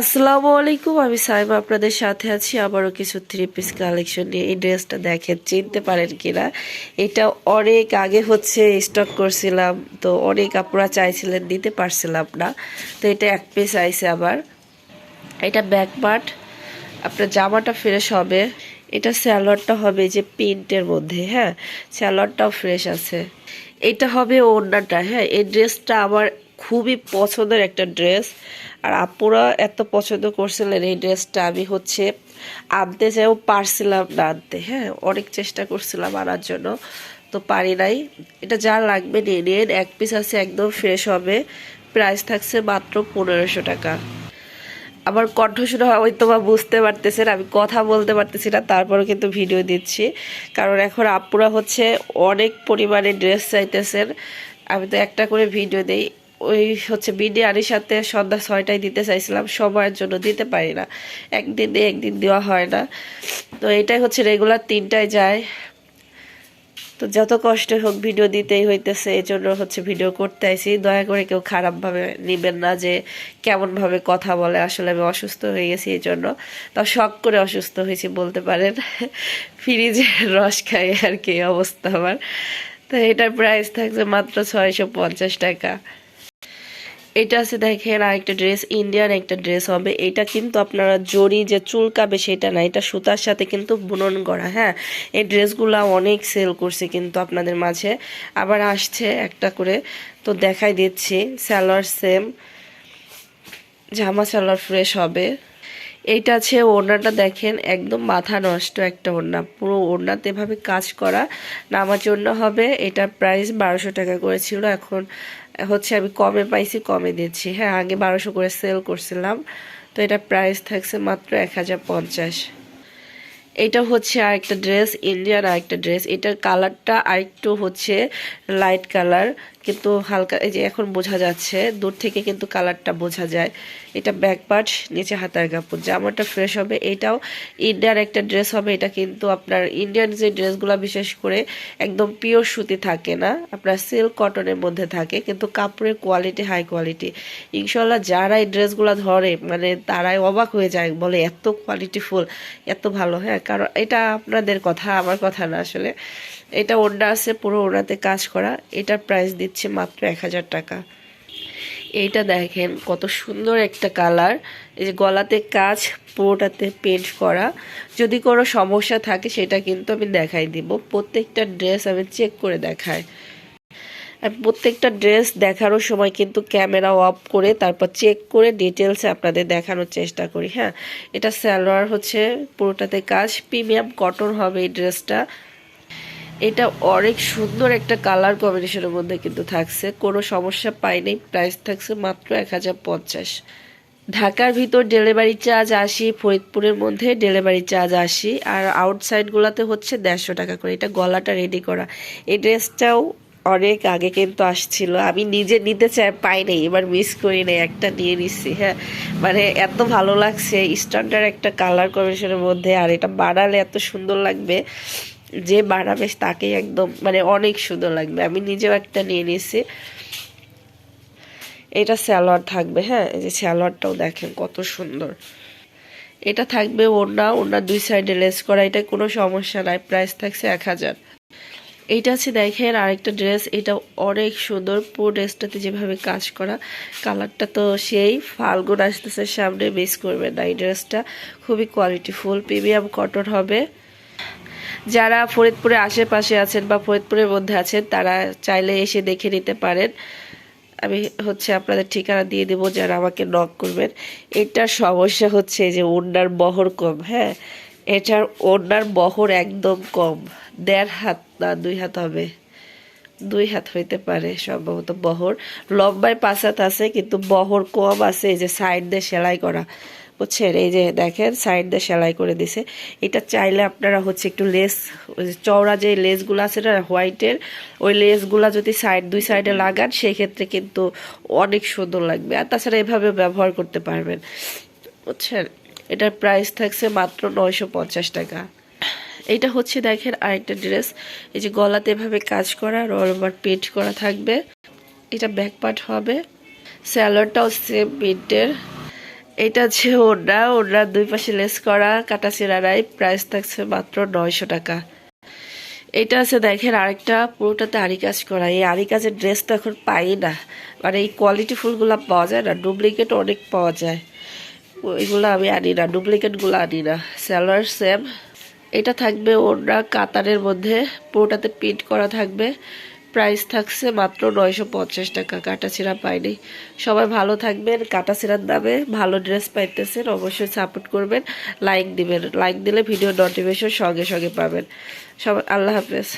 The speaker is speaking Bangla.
আসসালামু আলাইকুম, আমি সাইমা আপনাদের সাথে আছি। আবারও কিছু থ্রি পিস কালেকশন নিয়ে এই ড্রেসটা দেখেন, চিনতে পারেন কিনা? এটা অনেক আগে হচ্ছে স্টক করছিলাম, তো অনেক আপনারা চাইছিলেন দিতে পারছিলাম না। তো এটা এক পিস আইছে আবার এটা ব্যাক পার্ট আপনার জামাটা ফ্রেশ হবে। এটা স্যালোয়ারটা হবে যে প্রিন্টের মধ্যে হ্যাঁ? স্যালোয়ারটাও ফ্রেশ আছে। এটা হবে ওড়নাটা হ্যাঁ? এই ড্রেসটা আমার খুবই পছন্দের একটা ড্রেস। আর আপুরা এত পছন্দ করছিলেন এই ড্রেসটা, আমি হচ্ছে আনতে চাইও পারছিলাম না আনতে হ্যাঁ? অনেক চেষ্টা করছিলাম আনার জন্য, তো পারি নাই। এটা যা লাগবে নিয়ে নিন, এক পিস আছে একদম ফ্রেশ হবে। প্রাইস থাকছে মাত্র পনেরোশো টাকা। আমার কণ্ঠ শুনে হয়তো বা বুঝতে পারতেছেন, আমি কথা বলতে পারতেছি না, তারপরেও কিন্তু ভিডিও দিচ্ছি। কারণ এখন আপুরা হচ্ছে অনেক পরিমাণে ড্রেস চাইতেছেন। আমি তো একটা করে ভিডিও দেই ওই হচ্ছে বিডিআরির সাথে সন্ধ্যা ছয়টায় দিতে চাইছিলাম, সময়ের জন্য দিতে পারি না। একদিন দিয়ে একদিন দেওয়া হয় না। তো এটাই হচ্ছে রেগুলার তিনটায় যায়। তো যত কষ্ট হোক ভিডিও দিতেই হইতেছে এই জন্য হচ্ছে ভিডিও করতে আইসি দয়া করে কেউ খারাপভাবে নেবেন না যে কেমনভাবে কথা বলে। আসলে আমি অসুস্থ হয়ে গেছি এই জন্য তা শখ করে অসুস্থ হয়েছি বলতে পারেন। ফ্রিজের রস খাই আর কি অবস্থা আমার। তো এটার প্রাইস থাকছে মাত্র ছয়শো পঞ্চাশ টাকা। এটা আছে দেখেন আরেকটা ড্রেস ইন্ডিয়ান একটা ড্রেস হবে। এটা কিন্তু আপনারা জড়ি যে চুলকাবে সেটা না, এটা সুতার সাথে কিন্তু বুনন করা হ্যাঁ? এই ড্রেসগুলো অনেক সেল করছে কিন্তু আপনাদের মাঝে। আবার আসছে একটা করে, তো দেখাই দিচ্ছি। স্যালোয়ার সেম জামা স্যালোয়ার ফ্রেশ হবে। এইটা আছে ওড়নাটা দেখেন, একদম মাথা নষ্ট একটা ওড়না। পুরো ওড়নাতে এভাবে কাজ করা নামার জন্য হবে। এটা প্রাইস বারোশো টাকা করেছিল এখন হচ্ছে আমি কমে পাইছি, কমে দিচ্ছি। হ্যাঁ আগে বারোশো করে সেল করছিলাম। তো এটা প্রাইস থাকছে মাত্র এক হাজার পঞ্চাশ। এটা হচ্ছে আরেকটা ড্রেস ইন্ডিয়ান আরেকটা ড্রেস এটার কালারটা আরেকটু হচ্ছে লাইট কালার কিন্তু হালকা এই যে এখন বোঝা যাচ্ছে, দূর থেকে কিন্তু কালারটা বোঝা যায়। এটা ব্যাক পার্ট নিচে হাতার কাপড়। জামাটা ফ্রেশ হবে, এটাও ইন্ডিয়ান একটা ড্রেস হবে। এটা কিন্তু আপনার ইন্ডিয়ান যে ড্রেসগুলো বিশেষ করে একদম পিওর সুতি থাকে না, আপনার সিল্ক কটনের মধ্যে থাকে, কিন্তু কাপড়ের কোয়ালিটি হাই কোয়ালিটি ইনশাল্লাহ যারা এই ড্রেসগুলো ধরে মানে তারাই অবাক হয়ে যায়, বলে এত কোয়ালিটি ফুল, এত ভালো হ্যাঁ? কারণ এটা আপনাদের কথা, আমার কথা না আসলে। এটা আছে, পুরো ওনাতে কাজ করা। এটার প্রাইস দিচ্ছে মাত্র এক হাজার টাকা। এইটা দেখেন, কত সুন্দর একটা কালার এই যে গলাতে কাজ, পুরোটাতে পেন্ট করা। যদি কোনো সমস্যা থাকে, সেটা কিন্তু আমি দেখাই দিব। প্রত্যেকটা ড্রেস আমি চেক করে দেখাই। আমি প্রত্যেকটা ড্রেস দেখানোর সময় কিন্তু ক্যামেরা অফ করে তারপর চেক করে ডিটেলসে আপনাদের দেখানোর চেষ্টা করি হ্যাঁ? এটা স্যালোয়ার হচ্ছে, পুরোটাতে কাজ, প্রিমিয়াম কটন হবে এই ড্রেসটা। এটা অনেক সুন্দর একটা কালার কম্বিনেশনের মধ্যে কিন্তু থাকছে, কোনো সমস্যা পাইনি প্রাইস থাকছে মাত্র এক হাজার পঞ্চাশ। ঢাকার ভিতর ডেলিভারি চার্জ আসি ফরিদপুরের মধ্যে ডেলিভারি চার্জ আসি আর আউটসাইডগুলোতে হচ্ছে দেড়শো টাকা করে, এটা গলাটা রেডি করা। এই ড্রেসটাও অনেক আগে কিন্তু আসছিল। আমি নিজে নিতে চাই, পাই নাই। এবার মিস করি নাই, একটা নিয়ে নিচ্ছি হ্যাঁ। মানে এত ভালো লাগছে, স্ট্যান্ডার্ড একটা কালার কমিশনের মধ্যে। আর এটা বানালে এত সুন্দর লাগবে, যে বানাবে তাকেই একদম মানে অনেক সুন্দর লাগবে। আমি নিজেও একটা নিয়ে নিয়েছি এটা স্যালোয়ার থাকবে হ্যাঁ। এই যে স্যালোয়ারটাও দেখেন কত সুন্দর। এটা থাকবে ওড়না ওড়না দুই সাইডে লেস করা। এটা কোনো সমস্যা নাই প্রাইস থাকছে এক হাজার। এইটা আছে দেখেন আরেকটা ড্রেস এটা অনেক সুন্দর, পুরো ড্রেসটাতে যেভাবে কাজ করা কালারটা তো সেই, ফাল্গুন আসতেছে সামনে মিস করবে না এই ড্রেসটা খুবই কোয়ালিটিফুল প্রিমিয়াম কটন হবে। যারা ফরিদপুরে আশেপাশে আছেন বা ফরিদপুরের মধ্যে আছেন, তারা চাইলে এসে দেখে নিতে পারেন। আমি হচ্ছে আপনাদের ঠিকানা দিয়ে দেবো, যারা আমাকে নক করবেন। এটার সমস্যা হচ্ছে যে ওড়নার বহর কম হ্যাঁ? এটার ওড়নার বহর একদম কম। দেড় হাত না, দুই হাত হবে। দুই হাত হইতে পারে সম্ভবত বহর। লম্বায় পাঁচ হাত আছে, কিন্তু বহর কম আছে, এই যে সাইড দিয়ে সেলাই করা। বুঝছেন? এই যে দেখেন সাইড দিয়ে সেলাই করে দিছে। এটা চাইলে আপনারা হচ্ছে একটু লেস চওড়া যে লেসগুলো আছে না হোয়াইটের ওই লেসগুলো যদি সাইড দুই সাইডে লাগান সেই ক্ষেত্রে কিন্তু অনেক সুন্দর লাগবে। আর তাছাড়া এভাবে ব্যবহার করতে পারবেন। বুঝছেন? এটার প্রাইস থাকছে মাত্র নয়শো পঞ্চাশ টাকা। এইটা হচ্ছে দেখেন আরেকটা ড্রেস এই যে গলাতে এভাবে কাজ করা রবার পেন্ট করা থাকবে। এটা ব্যাক পার্ট হবে। স্যালোয়ারটাও সেম প্রিন্টের এটা হচ্ছে ওড়না ওড়নার দুই পাশে লেস করা, কাটা নাই প্রাইস থাকছে মাত্র নয়শো টাকা। এটা আছে দেখেন আরেকটা, পুরোটাতে আরি কাজ করা। এই আরি কাজের ড্রেস তো এখন পাই না। মানে এই কোয়ালিটি ফুলগুলো পাওয়া যায় না ডুপ্লিকেট অনেক পাওয়া যায়। এগুলো আমি আনি না ডুপ্লিকেটগুলো আনি না। স্যালোয়ার সেম এটা থাকবে ওড়না, কাতারের মধ্যে। পুরোটাতে প্রিন্ট করা থাকবে। প্রাইস থাকছে মাত্র নয়শো পঞ্চাশ টাকা। কাটা ছিঁড়া পাইনি। সবাই ভালো থাকবেন, কাটা ছিঁড়ার দামে ভালো ড্রেস পাইতেছেন, অবশ্যই সাপোর্ট করবেন। লাইক দিবেন। লাইক দিলে ভিডিও নোটিফিকেশন সঙ্গে সঙ্গে পাবেন। সবাই আল্লাহ হাফেজ।